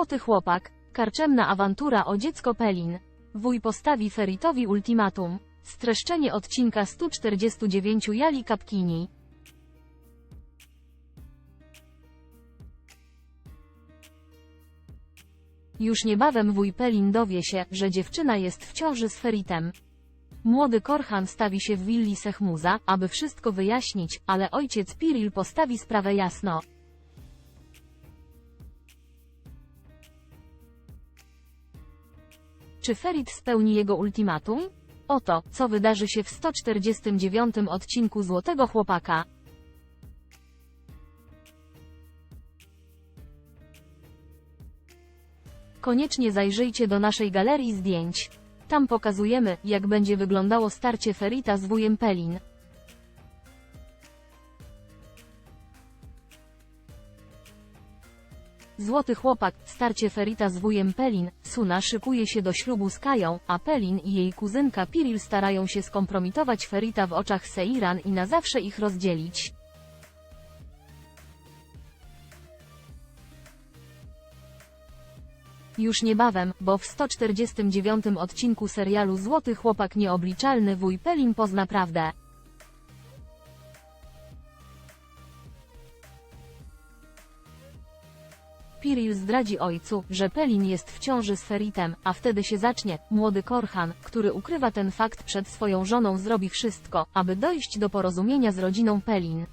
Złoty chłopak, karczemna awantura o dziecko Pelin. Wuj postawi Feritowi ultimatum. Streszczenie odcinka 149 Jali Kapkini. Już niebawem wuj Pelin dowie się, że dziewczyna jest w ciąży z Feritem. Młody Korhan stawi się w willi Sechmuza, aby wszystko wyjaśnić, ale ojciec Piril postawi sprawę jasno. Czy Ferit spełni jego ultimatum? Oto, co wydarzy się w 149 odcinku Złotego Chłopaka. Koniecznie zajrzyjcie do naszej galerii zdjęć. Tam pokazujemy, jak będzie wyglądało starcie Ferita z wujem Pelin. Złoty chłopak, starcie Ferita z wujem Pelin, Suna szykuje się do ślubu z Kają, a Pelin i jej kuzynka Piril starają się skompromitować Ferita w oczach Seiran i na zawsze ich rozdzielić. Już niebawem, bo w 149 odcinku serialu Złoty Chłopak Nieobliczalny wuj Pelin pozna prawdę. Piril zdradzi ojcu, że Pelin jest w ciąży z Feritem, a wtedy się zacznie. Młody Korhan, który ukrywa ten fakt przed swoją żoną zrobi wszystko, aby dojść do porozumienia z rodziną Pelin.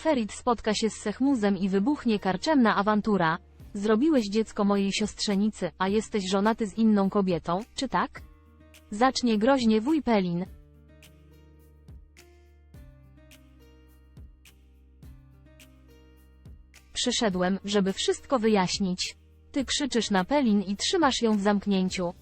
Ferit spotka się z Sechmuzem i wybuchnie karczemna awantura. Zrobiłeś dziecko mojej siostrzenicy, a jesteś żonaty z inną kobietą, czy tak? Zacznie groźnie wuj Pelin. Przyszedłem, żeby wszystko wyjaśnić. Ty krzyczysz na Pelin i trzymasz ją w zamknięciu.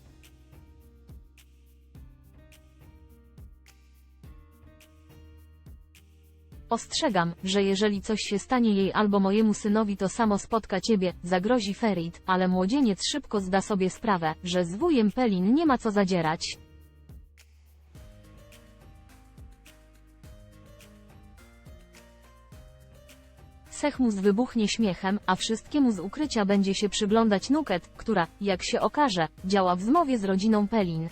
Ostrzegam, że jeżeli coś się stanie jej albo mojemu synowi to samo spotka ciebie, zagrozi Ferit, ale młodzieniec szybko zda sobie sprawę, że z wujem Pelin nie ma co zadzierać. Sechmus wybuchnie śmiechem, a wszystkiemu z ukrycia będzie się przyglądać Nuket, która, jak się okaże, działa w zmowie z rodziną Pelin.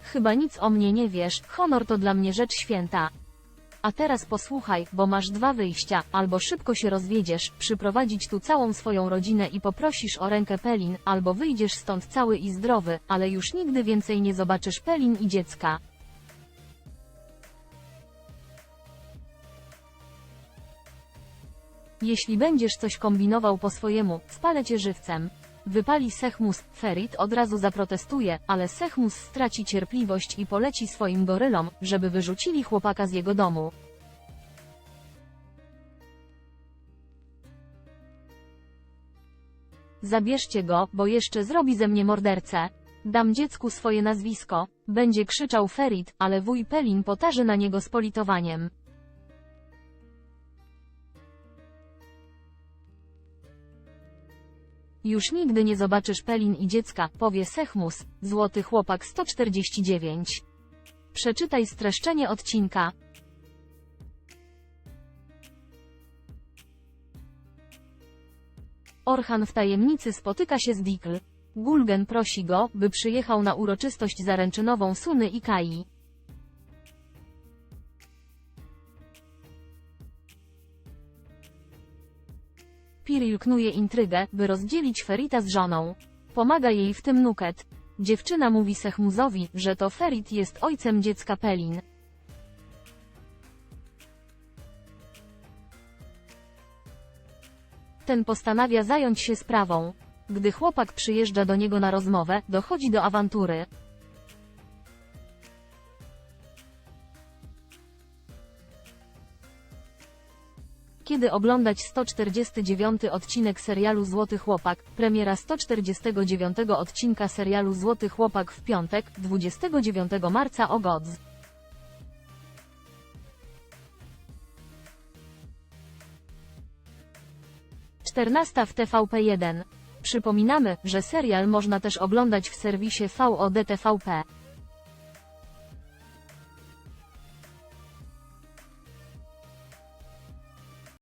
Chyba nic o mnie nie wiesz, honor to dla mnie rzecz święta. A teraz posłuchaj, bo masz dwa wyjścia, albo szybko się rozwiedziesz, przyprowadzić tu całą swoją rodzinę i poprosisz o rękę Pelin, albo wyjdziesz stąd cały i zdrowy, ale już nigdy więcej nie zobaczysz Pelin i dziecka. Jeśli będziesz coś kombinował po swojemu, spalę cię żywcem. Wypali Sechmus, Ferit od razu zaprotestuje, ale Sechmus straci cierpliwość i poleci swoim gorylom, żeby wyrzucili chłopaka z jego domu. Zabierzcie go, bo jeszcze zrobi ze mnie mordercę. Dam dziecku swoje nazwisko. Będzie krzyczał Ferit, ale wuj Pelin potarzy na niego z politowaniem. Już nigdy nie zobaczysz Pelin i dziecka, powie Sechmus, złoty chłopak 149. Przeczytaj streszczenie odcinka. Orhan w tajemnicy spotyka się z Dikl. Gulgen prosi go, by przyjechał na uroczystość zaręczynową Suny i Kai. Piril knuje intrygę, by rozdzielić Ferita z żoną. Pomaga jej w tym Nuket. Dziewczyna mówi Sechmuzowi, że to Ferit jest ojcem dziecka Pelin. Ten postanawia zająć się sprawą. Gdy chłopak przyjeżdża do niego na rozmowę, dochodzi do awantury. Kiedy oglądać 149 odcinek serialu Złoty Chłopak, premiera 149 odcinka serialu Złoty Chłopak w piątek, 29 marca o godz. 14 w TVP1. Przypominamy, że serial można też oglądać w serwisie VOD TVP.